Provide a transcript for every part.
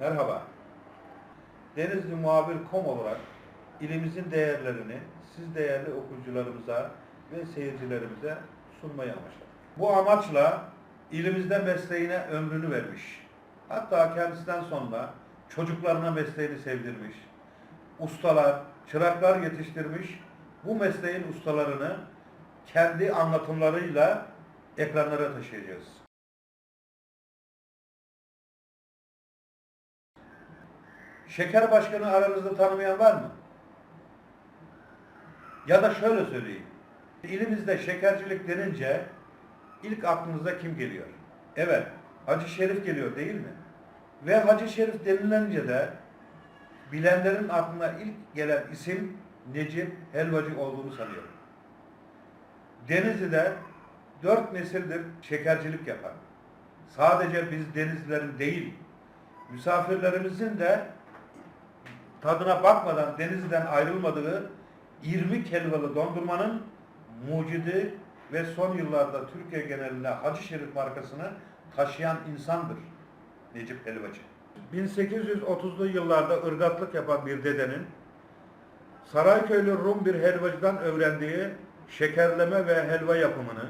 Merhaba. Denizli Muhabir.com olarak ilimizin değerlerini siz değerli okuyucularımıza ve seyircilerimize sunmayı amaçladık. Bu amaçla ilimizde mesleğine ömrünü vermiş, hatta kendisinden sonra çocuklarına mesleğini sevdirmiş, ustalar, çıraklar yetiştirmiş, bu mesleğin ustalarını kendi anlatımlarıyla ekranlara taşıyacağız. Şeker Başkanı aranızda tanımayan var mı? Ya da şöyle söyleyeyim. İlimizde şekercilik denince ilk aklınıza kim geliyor? Evet, Hacı Şerif geliyor değil mi? Ve Hacı Şerif denilince de bilenlerin aklına ilk gelen isim Necip Helvacı olduğunu sanıyorum. Denizli'de dört nesildir şekercilik yapan. Sadece biz denizlilerin değil, misafirlerimizin de tadına bakmadan denizden ayrılmadığı 20 kelvalı dondurmanın mucidi ve son yıllarda Türkiye genelinde Hacı Şerif markasını taşıyan insandır Necip Helvacı. 1830'lu yıllarda ırgatlık yapan bir dedenin Sarayköylü Rum bir helvacıdan öğrendiği şekerleme ve helva yapımını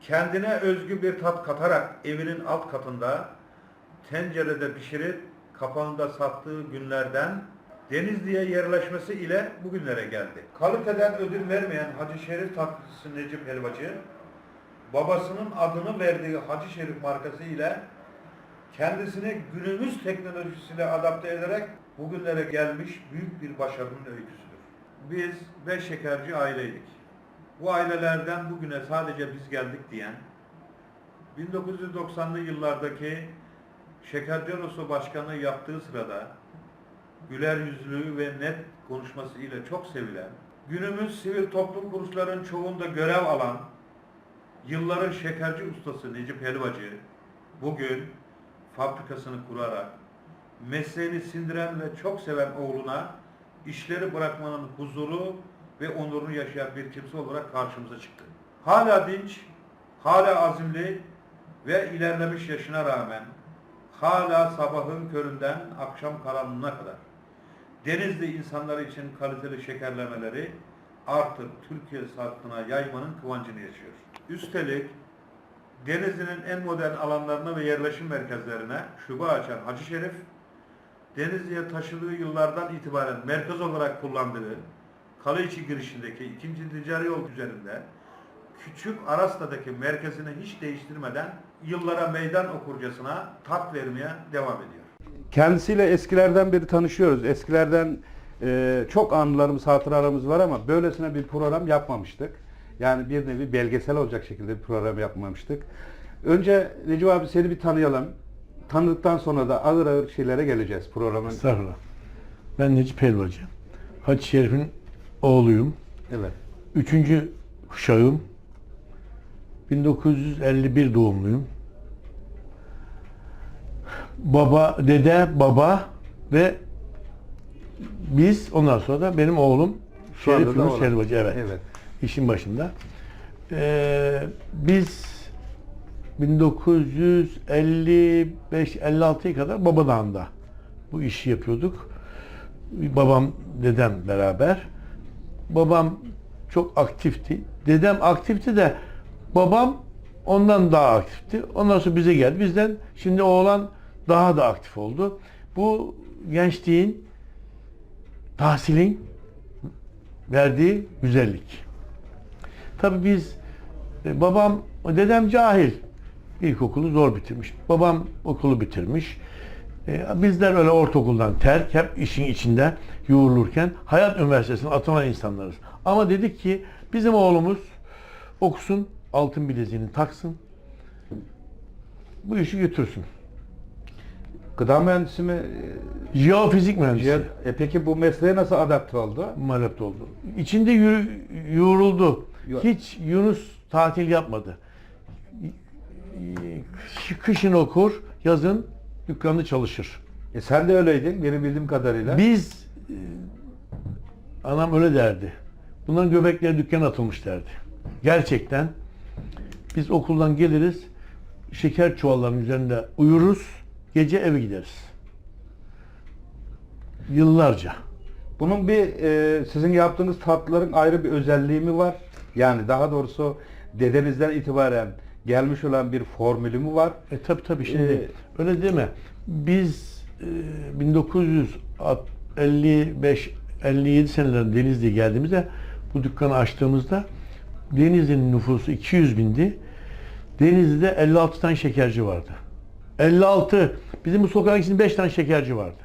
kendine özgü bir tat katarak evinin alt katında tencerede pişirip kapağında sattığı günlerden Denizli'ye yerleşmesi ile bugünlere geldi. Kaliteden ödün vermeyen Hacı Şerif tatlısı Necip Helvacı, babasının adını verdiği Hacı Şerif markası ile kendisini günümüz teknolojisiyle adapte ederek bugünlere gelmiş büyük bir başarının öyküsüdür. Biz beş şekerci aileydik. Bu ailelerden bugüne sadece biz geldik diyen, 1990'lı yıllardaki Şekerci Odası Başkanı yaptığı sırada güler yüzlü ve net konuşması ile çok sevilen, günümüz sivil toplum kuruluşlarının çoğunda görev alan, yılların şekerci ustası Necip Helvacı, bugün fabrikasını kurarak, mesleğini sindiren ve çok seven oğluna işleri bırakmanın huzuru ve onurunu yaşayan bir kimse olarak karşımıza çıktı. Hala dinç, hala azimli ve ilerlemiş yaşına rağmen hala sabahın köründen akşam karanlığına kadar Denizli insanları için kaliteli şekerlemeleri artık Türkiye sarkına yaymanın kıvancını yaşıyor. Üstelik Denizli'nin en modern alanlarına ve yerleşim merkezlerine şube açan Hacı Şerif, Denizli'ye taşıdığı yıllardan itibaren merkez olarak kullandığı Kaleiçi girişindeki ikinci ticari yol üzerinde küçük Aras'ta'daki merkezini hiç değiştirmeden yıllara meydan okurcasına tat vermeye devam ediyor. Kendisiyle eskilerden beri tanışıyoruz. Eskilerden e, çok anılarımız, hatıralarımız var ama böylesine bir program yapmamıştık. Yani bir nevi belgesel olacak şekilde bir program yapmamıştık. Önce Necip abi seni bir tanıyalım. Tanıdıktan sonra da ağır ağır şeylere geleceğiz programın. Estağfurullah. Ben Necip Helvacı. Hacı Şerif'in oğluyum. Evet. Üçüncü kuşağım. 1951 doğumluyum. Baba, dede, baba ve biz ondan sonra da benim oğlum Şu anda Şerif da Yunus oğlan. Helvacı. Evet. Evet. işin başında. Ee, biz 1955-56'ya kadar Babadağ'ında bu işi yapıyorduk. Babam, dedem beraber. Babam çok aktifti. Dedem aktifti de babam ondan daha aktifti. Ondan sonra bize geldi. Bizden şimdi oğlan daha da aktif oldu. Bu gençliğin, tahsilin verdiği güzellik. Tabii biz e, babam, dedem cahil. İlkokulu zor bitirmiş. Babam okulu bitirmiş. E, bizler öyle ortaokuldan terk, hep işin içinde yoğrulurken Hayat Üniversitesi'ne atanan insanlarız. Ama dedik ki bizim oğlumuz okusun, altın bileziğini taksın, bu işi götürsün. Gıda mühendisi mi? Jeofizik mühendisi. E peki bu mesleğe nasıl adapte oldu? Malep oldu. İçinde yürü, yoğruldu. Yo- Hiç Yunus tatil yapmadı. Kış- Kışın okur, yazın dükkanda çalışır. E sen de öyleydin benim bildiğim kadarıyla. Biz e, anam öyle derdi. Bunların göbekleri dükkana atılmış derdi. Gerçekten biz okuldan geliriz, şeker çuvallarının üzerinde uyuruz, gece eve gideriz. Yıllarca. Bunun bir e, sizin yaptığınız tatlıların ayrı bir özelliği mi var? Yani daha doğrusu dedenizden itibaren gelmiş olan bir formülü mü var? E tabi tabi şimdi Ee, öyle deme. Biz e, 1955 57 senelerinde Denizli'ye geldiğimizde bu dükkanı açtığımızda Denizli'nin nüfusu 200 bindi. Denizli'de 56 tane şekerci vardı. 56. Bizim bu sokağın içinde 5 tane şekerci vardı.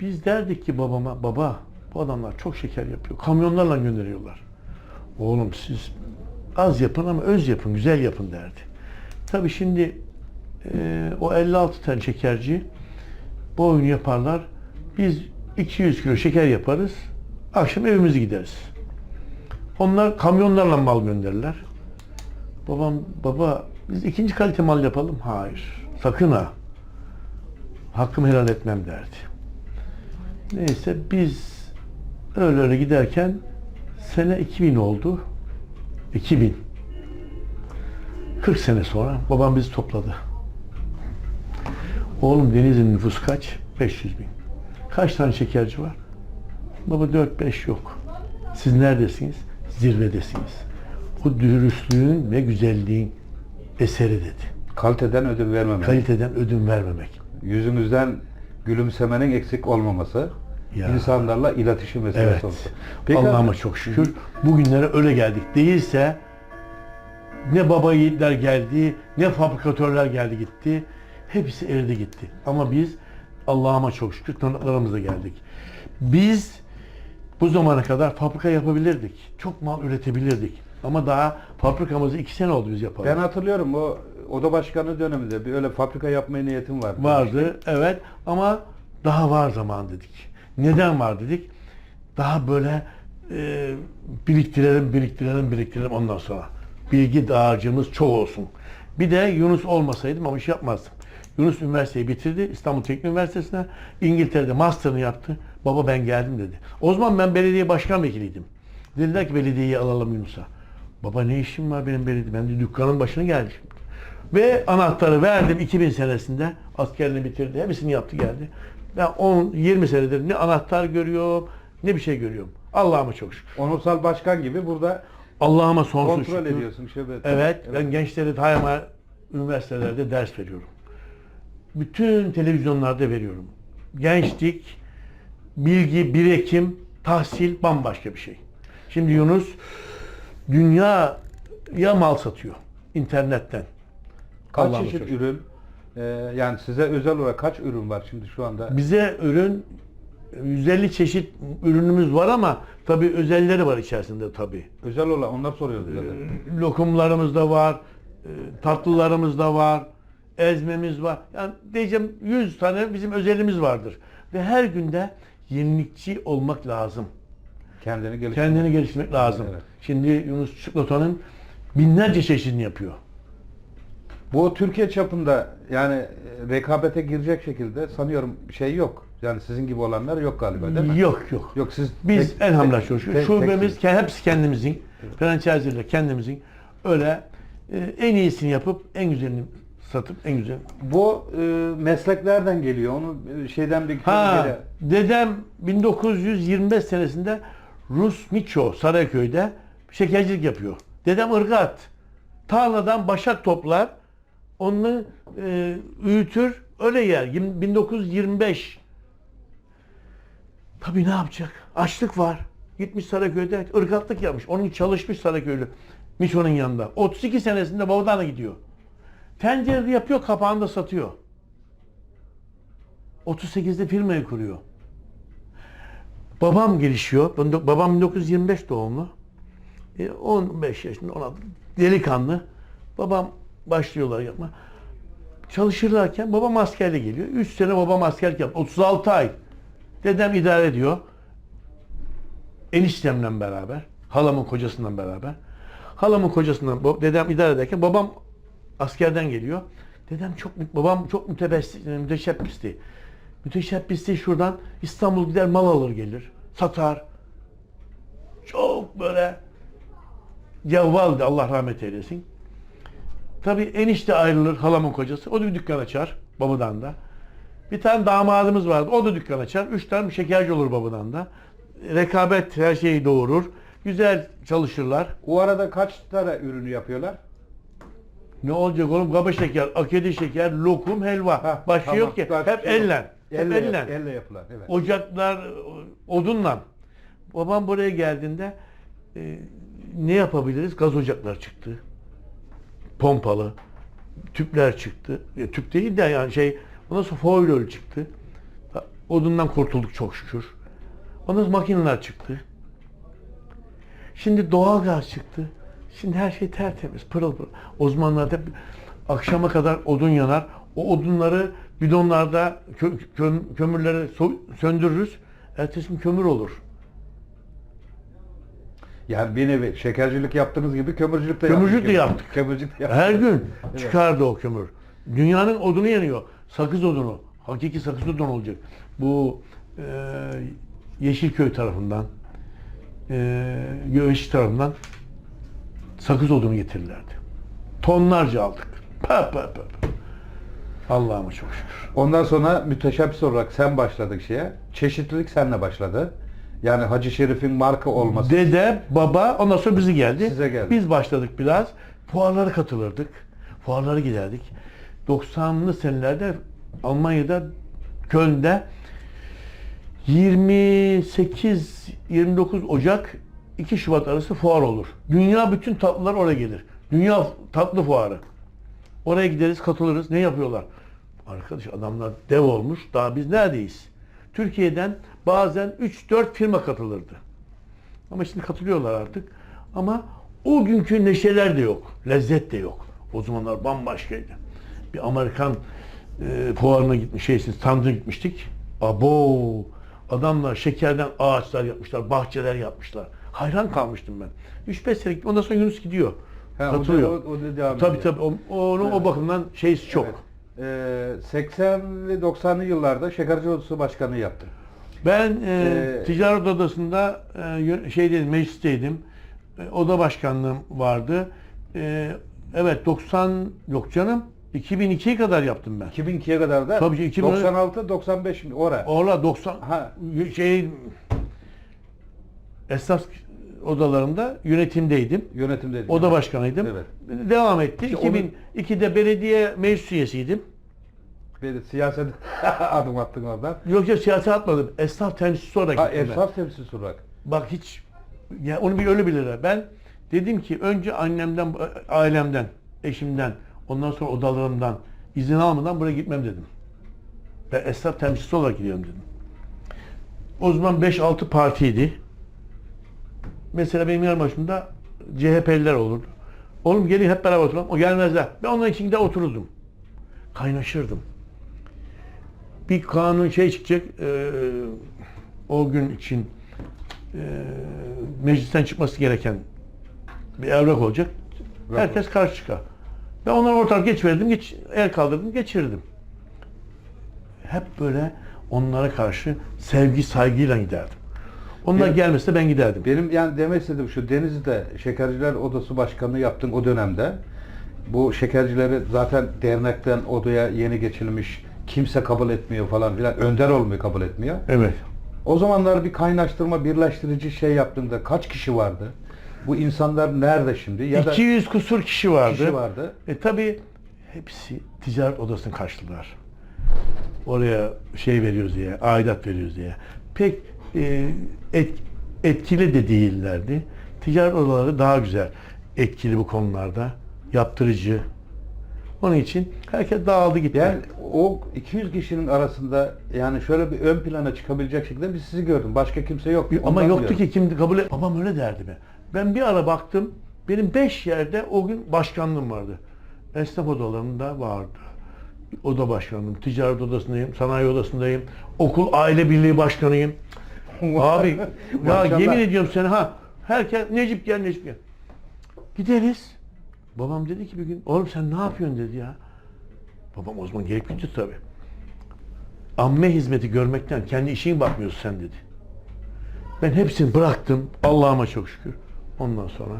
Biz derdik ki babama, baba bu adamlar çok şeker yapıyor. Kamyonlarla gönderiyorlar. Oğlum siz az yapın ama öz yapın, güzel yapın derdi. Tabii şimdi e, o 56 tane şekerci bu oyunu yaparlar. Biz 200 kilo şeker yaparız. Akşam evimize gideriz. Onlar kamyonlarla mal gönderirler. Babam, baba biz ikinci kalite mal yapalım. Hayır. Sakın ha. Hakkımı helal etmem derdi. Neyse biz öyle öyle giderken sene 2000 oldu. 2000. 40 sene sonra babam bizi topladı. Oğlum Deniz'in nüfusu kaç? 500 bin. Kaç tane şekerci var? Baba 4-5 yok. Siz neredesiniz? Zirvedesiniz. Bu dürüstlüğün ve güzelliğin eseri dedi. Kaliteden ödün vermemek. Kaliteden ödün vermemek. Yüzünüzden gülümsemenin eksik olmaması. Ya. insanlarla iletişim meselesi Evet. olsun. Allah'ıma çok şükür bugünlere öyle geldik. Değilse ne baba yiğitler geldi, ne fabrikatörler geldi gitti. Hepsi eridi gitti. Ama biz Allah'ıma çok şükür tanıklarımızla geldik. Biz bu zamana kadar fabrika yapabilirdik. Çok mal üretebilirdik. Ama daha fabrikamızı iki sene oldu biz yapalım. ben hatırlıyorum o oda başkanı döneminde bir öyle fabrika yapmaya niyetim vardı. Vardı evet ama daha var zaman dedik. Neden var dedik? Daha böyle e, biriktirelim, biriktirelim, biriktirelim ondan sonra. Bilgi dağarcığımız çok olsun. Bir de Yunus olmasaydım ama iş yapmazdım. Yunus üniversiteyi bitirdi. İstanbul Teknik Üniversitesi'ne. İngiltere'de master'ını yaptı. Baba ben geldim dedi. O zaman ben belediye başkan vekiliydim. Dediler ki belediyeyi alalım Yunus'a. Baba ne işim var benim belediye? Ben de dükkanın başına geldim. Ve anahtarı verdim 2000 senesinde. Askerini bitirdi. Hepsini yaptı geldi. Ben 10-20 senedir ne anahtar görüyorum ne bir şey görüyorum. Allah'ıma çok şükür. Onursal başkan gibi burada Allah'ıma sonsuz kontrol şükür. ediyorsun. Şöyle, Evet, ben gençlere daima üniversitelerde ders veriyorum. Bütün televizyonlarda veriyorum. Gençlik, bilgi, birikim, tahsil bambaşka bir şey. Şimdi Yunus dünyaya mal satıyor internetten. Kaç çeşit ürün e, yani size özel olarak kaç ürün var şimdi şu anda? Bize ürün 150 çeşit ürünümüz var ama tabii özelleri var içerisinde tabii. Özel olan onlar soruyoruz zaten. lokumlarımız da var, e, tatlılarımız da var, ezmemiz var. Yani diyeceğim 100 tane bizim özelimiz vardır. Ve her günde yenilikçi olmak lazım. Kendini geliştirmek. Kendini geliştirmek lazım. Evet. Şimdi Yunus Çikolata'nın binlerce çeşidini yapıyor. Bu Türkiye çapında yani e, rekabete girecek şekilde sanıyorum şey yok. Yani sizin gibi olanlar yok galiba değil mi? Yok yok. Yok siz Biz tek- elhamdülillah tek- tek- Şubemiz ke- hepsi kendimizin. Franchise'yle kendimizin. Öyle e, en iyisini yapıp en güzelini satıp en güzel. Bu e, mesleklerden geliyor. Onu e, şeyden bir Ha, dedem 1925 senesinde Rus Miço Sarayköy'de şekercilik yapıyor. Dedem ırgat. Tarladan başak toplar. Onu e, öğütür, öyle yer. Yirmi- 1925. Tabii ne yapacak? Açlık var. Gitmiş Saraköy'de ırgatlık yapmış. Onun çalışmış Saraköylü. Miço'nun yanında. 32 senesinde babadan gidiyor. Tencerede yapıyor, kapağında satıyor. 38'de firmayı kuruyor. Babam gelişiyor. Babam 1925 doğumlu. E, 15 yaşında, 16. Delikanlı. Babam başlıyorlar yapma. Çalışırlarken babam askerle geliyor. 3 sene babam askerlik yaptı. 36 ay. Dedem idare ediyor. Eniştemle beraber. Halamın kocasından beraber. Halamın kocasından dedem idare ederken babam askerden geliyor. Dedem çok babam çok mütebessis, müteşebbisti. Müteşebbisti şuradan İstanbul gider mal alır gelir. Satar. Çok böyle cevvaldi Allah rahmet eylesin. Tabii enişte ayrılır halamın kocası. O da bir dükkan açar babadan da. Bir tane damadımız vardı. O da dükkan açar. Üç tane şekerci olur babadan da. Rekabet her şeyi doğurur. Güzel çalışırlar. O arada kaç tane ürünü yapıyorlar? Ne olacak oğlum? Kaba şeker, akedi şeker, lokum, helva. Hah, Başka tamam. yok ki. Hep elle. Hep Elle, elle. elle yapılan. Evet. Ocaklar odunla. Babam buraya geldiğinde e, ne yapabiliriz? Gaz ocaklar çıktı. Pompalı. Tüpler çıktı. E, tüp değil de yani şey ondan sonra foil çıktı. Odundan kurtulduk çok şükür. Ondan sonra makineler çıktı. Şimdi doğalgaz çıktı. Şimdi her şey tertemiz, pırıl pırıl. O zamanlarda hep akşama kadar odun yanar. O odunları bidonlarda kö- kö- kömürleri so- söndürürüz. Ertesi gün kömür olur. Yani bir nevi şekercilik yaptığınız gibi kömürcülük de Kömürcülük de yaptık. Kömürcülük de yaptık. Her gün çıkardı o kömür. Dünyanın odunu yanıyor. Sakız odunu. Hakiki sakız odunu olacak. Bu e, Yeşilköy tarafından e, Göveşi tarafından sakız odunu getirirlerdi. Tonlarca aldık. Pa, pa, pa, pa. Allah'ıma çok şükür. Ondan sonra müteşebbis olarak sen başladın şeye. Çeşitlilik seninle başladı. Yani Hacı Şerif'in marka olması. Dede, baba, ondan sonra bizi geldi. Size geldi. Biz başladık biraz. Fuarlara katılırdık. Fuarlara giderdik. 90'lı senelerde Almanya'da Köln'de 28-29 Ocak 2 Şubat arası fuar olur. Dünya bütün tatlılar oraya gelir. Dünya tatlı fuarı. Oraya gideriz, katılırız. Ne yapıyorlar? Arkadaş adamlar dev olmuş. Daha biz neredeyiz? Türkiye'den bazen 3-4 firma katılırdı. Ama şimdi katılıyorlar artık. Ama o günkü neşeler de yok. Lezzet de yok. O zamanlar bambaşkaydı. Bir Amerikan e, fuarına gitmiş, şeysin, standına gitmiştik. Abo! Adamlar şekerden ağaçlar yapmışlar, bahçeler yapmışlar. Hayran kalmıştım ben. 3-5 sene. Ondan sonra Yunus gidiyor. Ha, o da- katılıyor. o- o da devam tabii ediyor. tabii. O, onun o Evet. bakımdan şeysi çok. Evet. Ee, 80'li 90'lı yıllarda Şekerci Odası Başkanı yaptın. Ben e, Ee, ticaret odasında e, şeydeydim, meclisteydim. E, oda başkanlığım vardı. E, evet 90 yok canım. 2002'ye kadar yaptım ben. 2002'ye kadar da Tabii ki 2000 96 95 mi ora. Orla 90 Ha. şey esnaf odalarında yönetimdeydim. Yönetimde. Oda başkanıydım. Evet. Devam etti. İşte onu- 2002'de belediye meclis üyesiydim. Bir siyaset adım attın oradan. Yok yok siyasete atmadım. Esnaf temsilcisi olarak Ha, gittim esnaf temsilcisi olarak. Bak hiç ya onu bir öyle bilirler. Ben dedim ki önce annemden, ailemden, eşimden, ondan sonra odalarımdan izin almadan buraya gitmem dedim. Ben esnaf temsilcisi olarak gidiyorum dedim. O zaman 5-6 partiydi. Mesela benim yanı başımda CHP'liler olurdu. Oğlum gelin hep beraber oturalım. O gelmezler. Ben onların içinde otururdum. Kaynaşırdım. Bir kanun şey çıkacak. eee, o gün için eee, meclisten çıkması gereken bir evrak olacak. Herkes karşı çıkar. Ben onları ortalık geçiverdim, geç, el kaldırdım, geçirdim. Hep böyle onlara karşı sevgi, saygıyla giderdim. Onlar Evet. gelmese ben giderdim. Benim yani demek istediğim şu Denizli'de Şekerciler Odası Başkanlığı yaptığın o dönemde bu şekercileri zaten dernekten odaya yeni geçilmiş kimse kabul etmiyor falan filan önder olmuyor kabul etmiyor. Evet. O zamanlar bir kaynaştırma birleştirici şey yaptığında kaç kişi vardı? Bu insanlar nerede şimdi? Ya da 200 kusur kişi vardı. kişi vardı. E tabi hepsi ticaret odasını karşıladılar. Oraya şey veriyoruz diye, aidat veriyoruz diye. Pek et, etkili de değillerdi. Ticaret odaları daha güzel etkili bu konularda. Yaptırıcı. Onun için herkes dağıldı gitti. Yani o 200 kişinin arasında yani şöyle bir ön plana çıkabilecek şekilde biz sizi gördüm. Başka kimse yok. Ama yoktu diyorum. ki kimdi kabul et. Babam öyle derdi be. Ben bir ara baktım. Benim beş yerde o gün başkanlığım vardı. Esnaf odalarında vardı. Oda başkanlığım, ticaret odasındayım, sanayi odasındayım, okul aile birliği başkanıyım. Abi ya Maşallah. yemin ediyorum sana ha herkes Necip gel Necip gel. Gideriz. Babam dedi ki bir gün oğlum sen ne yapıyorsun dedi ya. Babam o zaman gelip gitti tabii. Amme hizmeti görmekten kendi işine bakmıyorsun sen dedi. Ben hepsini bıraktım. Allah'ıma çok şükür. Ondan sonra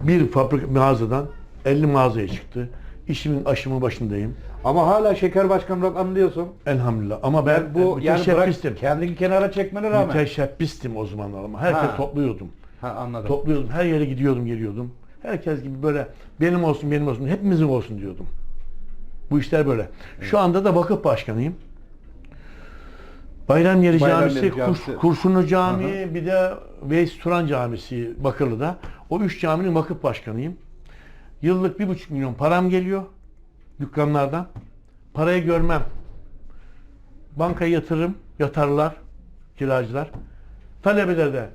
bir fabrika mağazadan 50 mağazaya çıktı. İşimin aşımı başındayım. Ama hala şeker başkanlık anlıyorsun. Elhamdülillah. Ama ben, Ben bu yani bırak kendini kenara çekmene rağmen. Müteşebbistim o zamanlar ama. Herkes Ha. topluyordum. Ha anladım. Topluyordum. Her yere gidiyordum, geliyordum. Herkes gibi böyle benim olsun, benim olsun, hepimizin olsun diyordum. Bu işler böyle. Şu anda da vakıf başkanıyım. Bayram Yeri Bayram Camisi, Kurs- Camisi. Kurşunlu Camii, bir de Veys Turan Camisi Bakırlı'da. O üç caminin vakıf başkanıyım. Yıllık bir buçuk milyon param geliyor dükkanlardan. Parayı görmem. Bankaya yatırırım, yatarlar, kiracılar. Talebeler de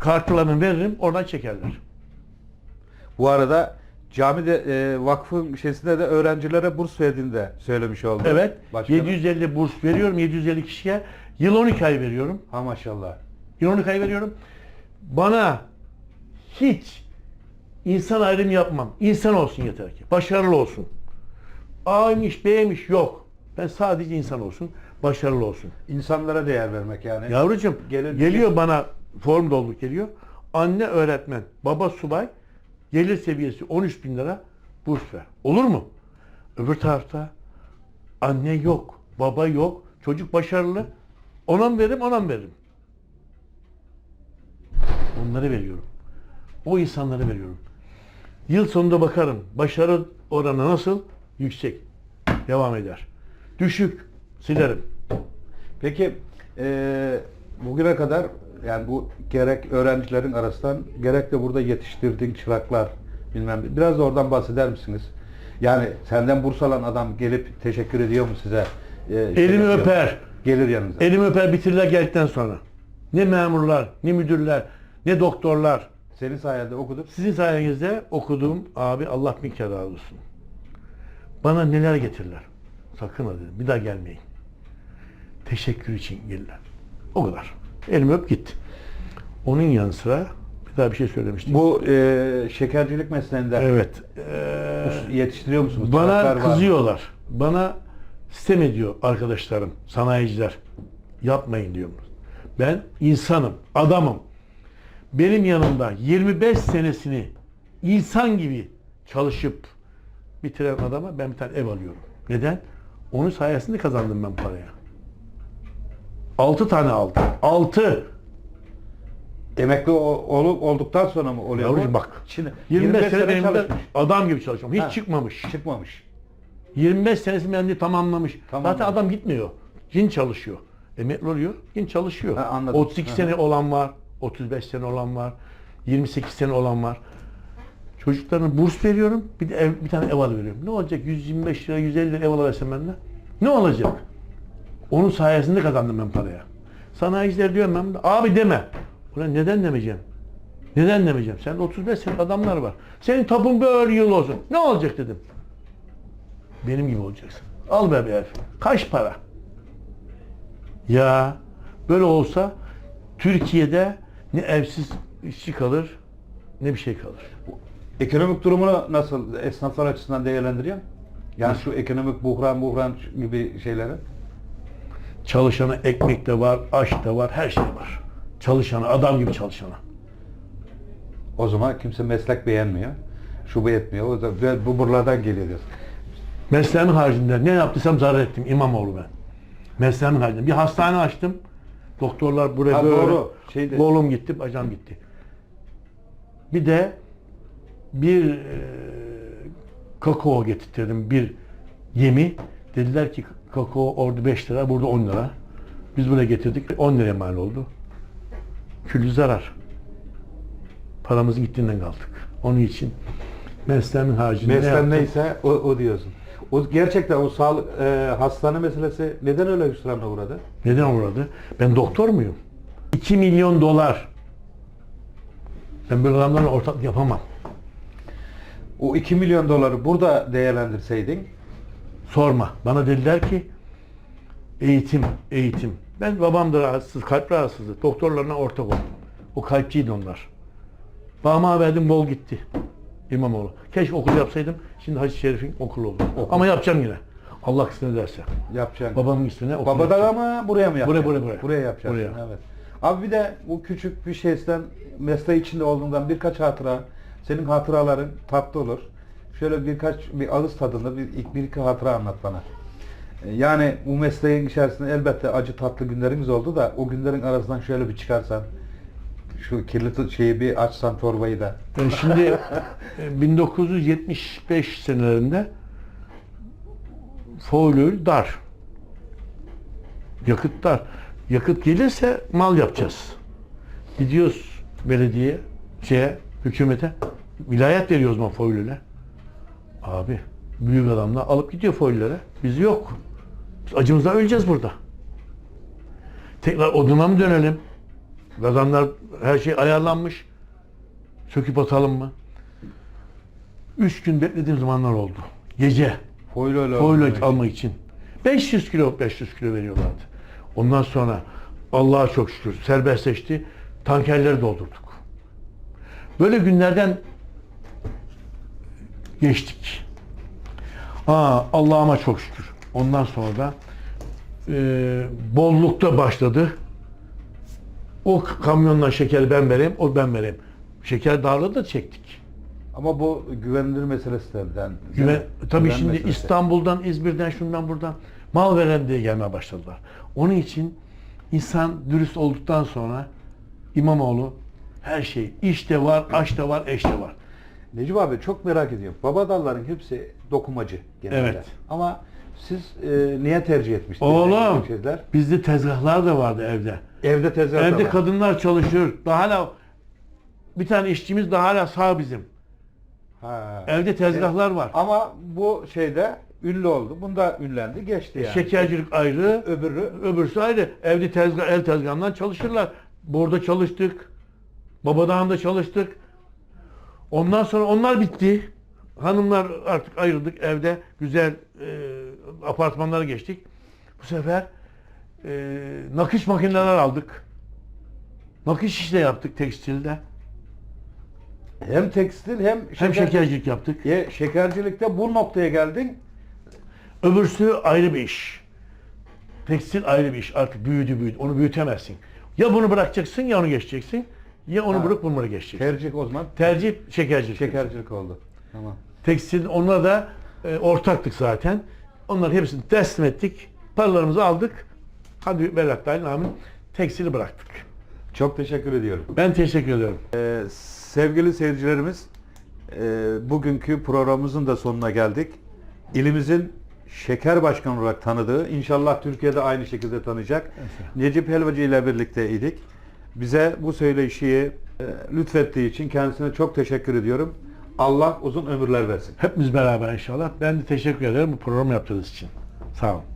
kartlarını veririm, oradan çekerler. Bu arada camide e, vakfın şeysinde de öğrencilere burs verdiğini de söylemiş oldu. Evet, Başkanım. 750 burs veriyorum, 750 kişiye. Yıl 12 ay veriyorum. Ha maşallah. Yıl 12 ay veriyorum. Bana hiç insan ayrımı yapmam. İnsan olsun yeter ki. Başarılı olsun. A'ymış, B'ymiş yok. Ben sadece insan olsun, başarılı olsun. İnsanlara değer vermek yani. Yavrucuğum Gelir- geliyor bana form doldu geliyor. Anne öğretmen, baba subay, gelir seviyesi 13 bin lira burs ver. Olur mu? Öbür tarafta anne yok, baba yok, çocuk başarılı. Ona mı veririm, ona mı veririm? Onları veriyorum. O insanları veriyorum. Yıl sonunda bakarım. Başarı oranı nasıl? Yüksek. Devam eder. Düşük. Silerim. Peki e, bugüne kadar yani bu gerek öğrencilerin arasından gerek de burada yetiştirdiğin çıraklar bilmem biraz da oradan bahseder misiniz? Yani senden burs alan adam gelip teşekkür ediyor mu size? E, Elimi yapıyor öper. Gelir yanınıza. Elimi öper bitirirler geldikten sonra. Ne memurlar, ne müdürler, ne doktorlar. Senin sayende okuduk. Sizin sayenizde okuduğum abi Allah bin kere razı olsun. Bana neler getirirler. Sakın ha dedim. Bir daha gelmeyin. Teşekkür için gelirler. O kadar. Elimi öp git. Onun yanı sıra bir daha bir şey söylemiştim. Bu e, şekercilik mesleğinde evet. Ee, yetiştiriyor musunuz? Bana var mı? kızıyorlar. Bana sistem ediyor arkadaşlarım, sanayiciler. Yapmayın diyorum. Ben insanım, adamım. Benim yanımda 25 senesini insan gibi çalışıp bitiren adama ben bir tane ev alıyorum. Neden? Onun sayesinde kazandım ben paraya. 6 tane aldım. 6. Emekli olup olduktan sonra mı oluyor? Yavrucuğum bak. Şimdi 25 sene benim çalışmış. adam gibi çalışıyorum. Hiç Ha. çıkmamış. Çıkmamış. 25 senesi bende tamamlamış. Tamamlamış. Zaten adam gitmiyor. Cin çalışıyor. Emekli oluyor, yine çalışıyor. Ha, anladım. 32 Hı hı. sene olan var, 35 sene olan var, 28 sene olan var. Çocuklarına burs veriyorum, bir de ev, bir tane ev alıveriyorum. Ne olacak? 125 lira, 150 lira ev alıversem ben de. Ne olacak? Onun sayesinde kazandım ben paraya. Sanayiciler diyorum ben abi deme. Ulan neden demeyeceğim? Neden demeyeceğim? Sen 35 sene adamlar var. Senin tapun böyle yıl olsun. Ne olacak dedim. Benim gibi olacaksın. Al be bir. Kaç para? Ya böyle olsa Türkiye'de ne evsiz işçi kalır ne bir şey kalır. Ekonomik durumunu nasıl esnaflar açısından değerlendiriyor? Yani şu ekonomik buhran buhran gibi şeyleri. Çalışana ekmek de var, aş da var, her şey var. Çalışana, adam gibi çalışana. O zaman kimse meslek beğenmiyor. Şu bu etmiyor. O da bu buralardan geliyor diyorsun. Mesleğimin haricinde ne yaptıysam zarar ettim İmamoğlu ben. Mesleğimin haricinde. Bir hastane açtım. Doktorlar buraya Ha, böyle. doğru. Şeyde- Kolum gitti, bacağım gitti. Bir de bir e, kakao getirttirdim. Bir yemi. Dediler ki kakao orada 5 lira, burada 10 lira. Biz buraya getirdik. 10 liraya mal oldu. Küllü zarar. Paramız gittiğinden kaldık. Onun için mesleğimin haricinde yaptım? neyse o, o diyorsun. O gerçekten o sağlık e, hastane meselesi neden öyle hüsrana uğradı? Neden uğradı? Ben doktor muyum? 2 milyon dolar. Ben böyle adamlarla ortaklık yapamam. O 2 milyon doları burada değerlendirseydin Sorma. Bana dediler ki eğitim, eğitim. Ben babam da rahatsız, kalp rahatsızlığı. Doktorlarına ortak oldum. O kalpçiydi onlar. Bağıma verdim bol gitti. İmamoğlu. Keşke okul yapsaydım. Şimdi Hacı Şerif'in okulu oldu. Okul. Ama yapacağım yine. Allah kısmet ederse. yapacaksın. Babamın üstüne okul Babadan yapacağım. ama buraya mı yapacaksın? Buraya, buraya, buraya. Buraya yapacaksın. Buraya. Evet. Abi bir de bu küçük bir şeyden mesleği içinde olduğundan birkaç hatıra senin hatıraların tatlı olur. şöyle birkaç bir ağız tadında bir, bir iki hatıra anlat bana. E, Yani bu mesleğin içerisinde elbette acı tatlı günlerimiz oldu da o günlerin arasından şöyle bir çıkarsan şu kirli şeyi bir açsan torbayı da. Şimdi e, 1975 senelerinde foilül dar. Yakıt dar. Yakıt gelirse mal yapacağız. Gidiyoruz belediye, şeye, hükümete. Vilayet veriyoruz mu foilüle? Abi büyük adamlar alıp gidiyor foillere. Biz yok. Biz acımızdan öleceğiz burada. Tekrar oduna mı dönelim? Adamlar her şey ayarlanmış. Söküp atalım mı? Üç gün beklediğim zamanlar oldu. Gece. Foil oldu. almak için. 500 kilo 500 kilo veriyorlardı. Ondan sonra Allah'a çok şükür serbestleşti. Tankerleri doldurduk. Böyle günlerden geçtik. Aa, Allah'ıma çok şükür. Ondan sonra da e, bollukta başladı. O kamyonla şekeri ben vereyim, o ben vereyim. Şeker darlığı da çektik. Ama bu güvenilir meselesinden. Güven, tabii Güven şimdi meselesi. İstanbul'dan, İzmir'den, şundan buradan mal veren diye gelmeye başladılar. Onun için insan dürüst olduktan sonra İmamoğlu her şey işte var, aş da var, eş de var. Necip abi çok merak ediyorum. Babadalların hepsi dokumacı genelde. Evet. Ama siz e, niye tercih etmiştiniz? Oğlum şeyler? bizde tezgahlar da vardı evde. Evde tezgah da Evde var. kadınlar çalışıyor. Daha hala bir tane işçimiz daha hala sağ bizim. Ha. Evde tezgahlar var. Ama bu şeyde ünlü oldu. Bunda ünlendi, geçti yani. Şekercilik ayrı, Öbürü öbürsü ayrı. Evde tezgah, el tezgahından çalışırlar. Burada çalıştık. Babadağ'ında çalıştık. Ondan sonra onlar bitti. Hanımlar artık ayrıldık. Evde güzel e, apartmanlara geçtik. Bu sefer e, nakış makineler aldık. Nakış işle yaptık tekstilde. hem tekstil hem, Hem şeker- şekercilik yaptık. Ye, şekercilikte bu noktaya geldin. Öbürsü ayrı bir iş. Tekstil ayrı bir iş. Artık büyüdü büyüdü. Onu büyütemezsin. Ya bunu bırakacaksın ya onu geçeceksin. Ya onu Ha. bırak bunu geçeceksin. Tercih o zaman Tercih şekercilik. şekercilik oldu. Tamam. Tekstil onunla da e, ortaktık zaten. Onların hepsini teslim ettik. Paralarımızı aldık. Hadi Dahil Amin. Tekstili bıraktık. Çok teşekkür ediyorum. Ben teşekkür ediyorum. Ee, sevgili seyircilerimiz, e, bugünkü programımızın da sonuna geldik. İlimizin şeker başkanı olarak tanıdığı, inşallah Türkiye'de aynı şekilde tanıyacak Necip Helvacı ile birlikteydik. Bize bu söyleşiyi e, lütfettiği için kendisine çok teşekkür ediyorum. Allah uzun ömürler versin. Hepimiz beraber inşallah. Ben de teşekkür ederim bu programı yaptığınız için. Sağ olun.